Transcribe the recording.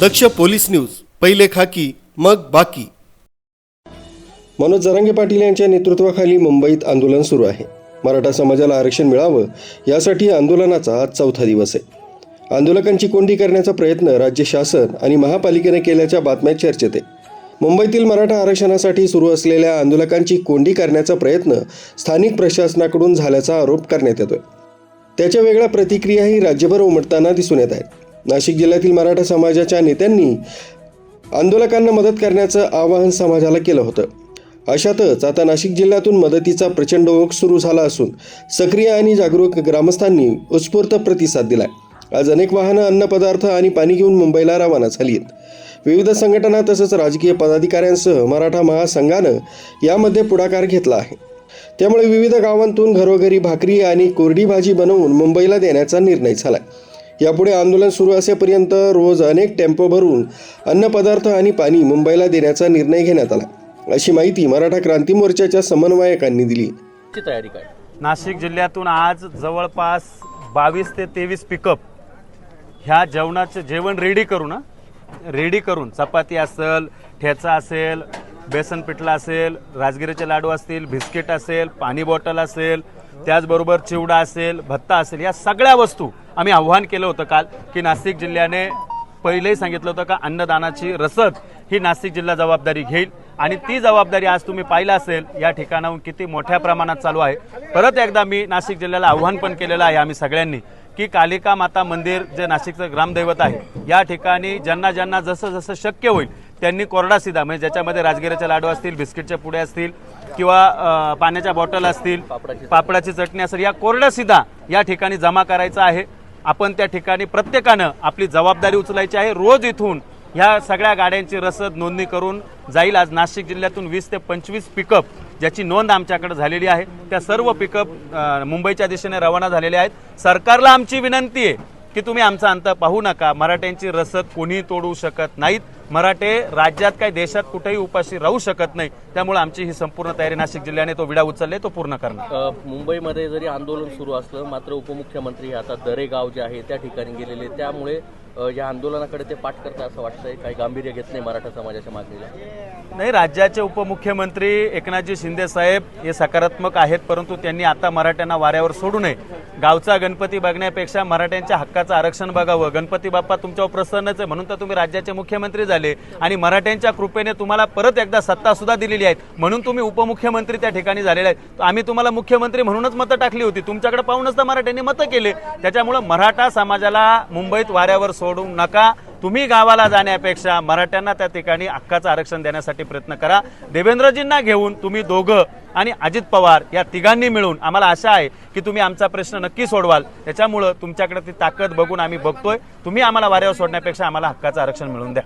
दक्ष police news पहिले खाकी मग बाकी. मनोज जरांगे पाटील यांच्या नेतृत्वाखाली मुंबईत आंदोलन सुरू आहे. मराठा समाजाला आरक्षण मिळावं यासाठी आंदोलनाचा आज चौथा दिवस आहे. आंदोलकांची कोंडी करण्याचा प्रयत्न राज्य शासन आणि महापालिकेने केल्याच्या बातम्या चर्चेत आहे. मुंबईतील मराठा आरक्षणासाठी सुरू असलेल्या आंदोलकांची कोंडी करण्याचा प्रयत्न स्थानिक प्रशासनाकडून झाल्याचा आरोप करण्यात येतोय. त्याच्या वेगळ्या प्रतिक्रियाही राज्यभर उमटताना दिसून येत आहेत. नाशिक जिल्ह्यातील मराठा समाजाच्या नेत्यांनी आंदोलकांना मदत करण्याचं आवाहन समाजाला केलं होतं. अशातच आता नाशिक जिल्ह्यातून मदतीचा प्रचंड ओघ सुरू झाला असून सक्रिय आणि जागरूक ग्रामस्थांनी उत्स्फूर्त प्रतिसाद दिलाय. आज अनेक वाहनं अन्नपदार्थ आणि पाणी घेऊन मुंबईला रवाना झाली आहेत. विविध संघटना तसंच राजकीय पदाधिकाऱ्यांसह मराठा महासंघानं यामध्ये पुढाकार घेतला आहे. त्यामुळे विविध गावांतून घरोघरी भाकरी आणि कोरडी भाजी बनवून मुंबईला देण्याचा निर्णय झाला यापुढे आंदोलन सुरू असेपर्यंत रोज अनेक टेम्पो भरून अन्नपदार्थ आणि पाणी मुंबईला देण्याचा निर्णय घेण्यात आला. अशी माहिती मराठा क्रांती मोर्चाच्या समन्वयकांनी दिली. तयारी काय? नाशिक जिल्ह्यातून आज जवळपास बावीस ते तेवीस पिकअप ह्या जेवणाचं जेवण रेडी करून ना रेडी करून. चपाती असेल ठेचा असेल बेसन पिठला असेल राजगिरीचे लाडू असतील बिस्किट असेल पाणी बॉटल असेल त्याचबरोबर चिवडा असेल भत्ता असेल या सगळ्या वस्तू आम्ही आव्हान केलं होतं काल की नाशिक जिल्ह्याने पहिलेही सांगितलं होतं का अन्नदानाची रसद ही नाशिक जिल्हा जबाबदारी घेईल. आणि ती जबाबदारी आज तुम्ही पाहिलं असेल या ठिकाणाहून किती मोठ्या प्रमाणात चालू आहे. परत एकदा मी नाशिक जिल्ह्याला आव्हान पण केलेलं आहे आम्ही सगळ्यांनी की कालिका माता मंदिर जे नाशिकचं ग्रामदैवत आहे या ठिकाणी ज्यांना ज्यांना जसं जसं शक्य होईल त्यांनी कोरडा सिधा म्हणजे ज्याच्यामध्ये राजगिऱ्याचे लाडू असतील बिस्किटचे पुडे असतील किंवा पाण्याच्या बॉटल असतील पापडाची चटणी असेल या कोरडा सिधा या ठिकाणी जमा करायचा आहे. आपण त्या ठिकाणी प्रत्येकानं आपली जबाबदारी उचलायची आहे. रोज इथून ह्या सगळ्या गाड्यांची रसद नोंदणी करून जाईल. आज नाशिक जिल्ह्यातून वीस ते पंचवीस पिकअप ज्याची नोंद आमच्याकडे झालेली आहे. त्या सर्व पिकअप मुंबईच्या दिशेने रवाना झालेले आहेत. सरकारला आमची विनंती आहे की तुम्ही आमचा अंत पाहू नका. मराठ्यांची रसद कोणीही तोडू शकत नाहीत. मराठे राज्यात काही देशात कुठेही उपाशी राहू शकत नाही. त्यामुळे आमची ही संपूर्ण तयारी नाशिक जिल्ह्याने तो विडा उचलले तो पूर्ण करणार. मुंबईमध्ये जरी आंदोलन सुरू असलं मात्र उपमुख्यमंत्री आता दरेगाव जे आहे त्या ठिकाणी गेलेले त्यामुळे या आंदोलनाकडे ते पाठ करतात असं वाटतंय? काही गांभीर्य घेत नाही मराठा समाजाच्या मागणीला? नाही राज्याचे उपमुख्यमंत्री एकनाथजी शिंदे साहेब हे सकारात्मक आहेत परंतु त्यांनी आता मराठ्यांना वाऱ्यावर सोडू नये. गावचा गणपती बघण्यापेक्षा मराठ्यांच्या हक्काचं आरक्षण बघावं. गणपती बाप्पा तुमच्यावर प्रसन्नच आहे म्हणून तर तुम्ही राज्याचे मुख्यमंत्री झाले. आणि मराठ्यांच्या कृपेने तुम्हाला परत एकदा सत्ता सुद्धा दिलेली आहेत म्हणून तुम्ही उपमुख्यमंत्री त्या ठिकाणी झालेले आहेत. आम्ही तुम्हाला मुख्यमंत्री म्हणूनच मतं टाकली होती. तुमच्याकडे पाहूनच तर मराठ्यांनी मतं केले. त्याच्यामुळं मराठा समाजाला मुंबईत वाऱ्यावर सोडू नका. तुम्ही गावाला जाण्यापेक्षा मराठ्यांना त्या ठिकाणी हक्काचं आरक्षण देण्यासाठी प्रयत्न करा. देवेंद्रजींना घेऊन तुम्ही दोघं आणि अजित पवार या तिघांनी मिळून आम्हाला आशा आहे की तुम्ही आमचा प्रश्न नक्की सोडवाल. त्याच्यामुळं तुमच्याकडे ती ताकद बघून आम्ही बघतोय. तुम्ही आम्हाला वाऱ्यावर सोडण्यापेक्षा आम्हाला हक्काचं आरक्षण मिळून द्या.